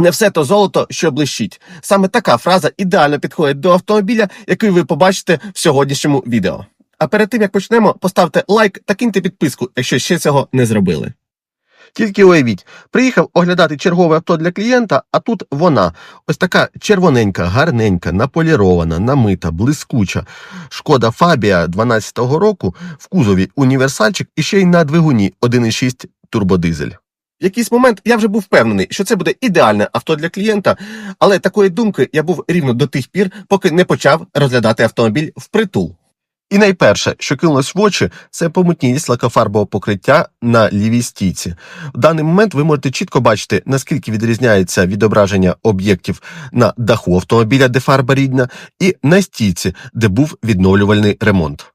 Не все то золото, що блищить. Саме така фраза ідеально підходить до автомобіля, який ви побачите в сьогоднішньому відео. А перед тим як почнемо, поставте лайк та киньте підписку, якщо ще цього не зробили. Тільки уявіть, приїхав оглядати чергове авто для клієнта, а тут вона. Ось така червоненька, гарненька, наполірована, намита, блискуча. Шкода Фабія 12-го року в кузові універсальчик і ще й на двигуні 1,6 турбодизель. В якийсь момент я вже був впевнений, що це буде ідеальне авто для клієнта, але такої думки я був рівно до тих пір, поки не почав розглядати автомобіль впритул. І найперше, що кинулось в очі, це помутність лакофарбового покриття на лівій стійці. В даний момент ви можете чітко бачити, наскільки відрізняється відображення об'єктів на даху автомобіля, де фарба рідна, і на стійці, де був відновлювальний ремонт.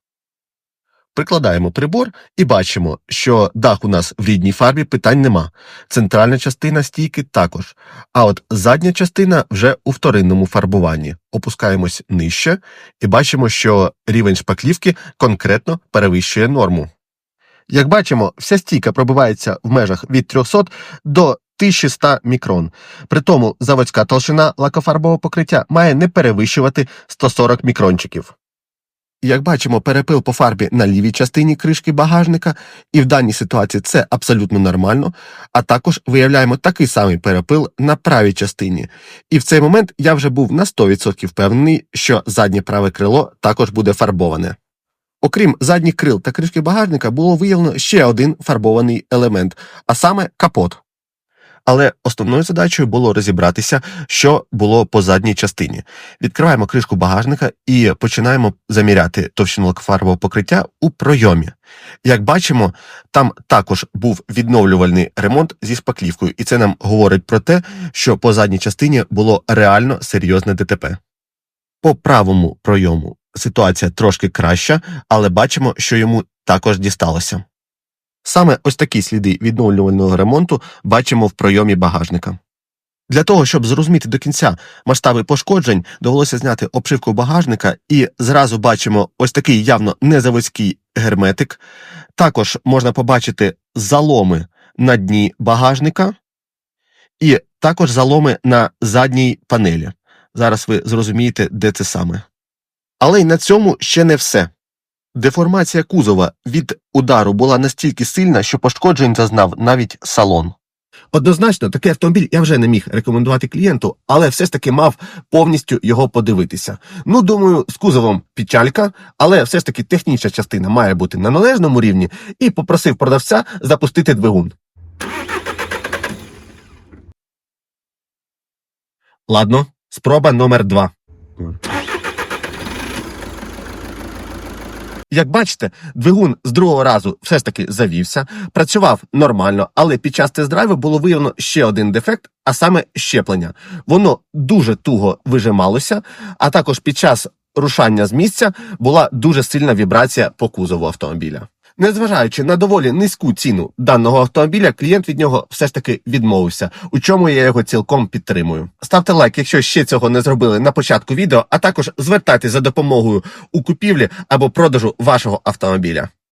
Прикладаємо прибор і бачимо, що дах у нас в рідній фарбі питань нема. Центральна частина стійки також. А от задня частина вже у вторинному фарбуванні. Опускаємось нижче і бачимо, що рівень шпаклівки конкретно перевищує норму. Як бачимо, вся стійка пробивається в межах від 300 до 1100 мікрон. При тому заводська толщина лакофарбового покриття має не перевищувати 140 мікрончиків. Як бачимо, перепил по фарбі на лівій частині кришки багажника, і в даній ситуації це абсолютно нормально, а також виявляємо такий самий перепил на правій частині. І в цей момент я вже був на 100% впевнений, що заднє праве крило також буде фарбоване. Окрім задніх крил та кришки багажника, було виявлено ще один фарбований елемент, а саме капот. Але основною задачею було розібратися, що було по задній частині. Відкриваємо кришку багажника і починаємо заміряти товщину лакофарбового покриття у пройомі. Як бачимо, там також був відновлювальний ремонт зі шпаклівкою, і це нам говорить про те, що по задній частині було реально серйозне ДТП. По правому пройому ситуація трошки краща, але бачимо, що йому також дісталося. Саме ось такі сліди відновлювального ремонту бачимо в пройомі багажника. Для того, щоб зрозуміти до кінця масштаби пошкоджень, довелося зняти обшивку багажника і зразу бачимо ось такий явно незаводський герметик. Також можна побачити заломи на дні багажника і також заломи на задній панелі. Зараз ви зрозумієте, де це саме. Але й на цьому ще не все. Деформація кузова від удару була настільки сильна, що пошкоджень зазнав навіть салон. Однозначно, такий автомобіль я вже не міг рекомендувати клієнту, але все ж таки мав повністю його подивитися. Ну, думаю, з кузовом печалька, але все ж таки технічна частина має бути на належному рівні, і попросив продавця запустити двигун. Ладно, спроба номер два. Як бачите, двигун з другого разу все ж таки завівся, працював нормально, але під час тест-драйву було виявлено ще один дефект, а саме щеплення. Воно дуже туго вижималося, а також під час рушання з місця була дуже сильна вібрація по кузову автомобіля. Незважаючи на доволі низьку ціну даного автомобіля, клієнт від нього все ж таки відмовився, у чому я його цілком підтримую. Ставте лайк, якщо ще цього не зробили на початку відео, а також звертайтеся за допомогою у купівлі або продажу вашого автомобіля.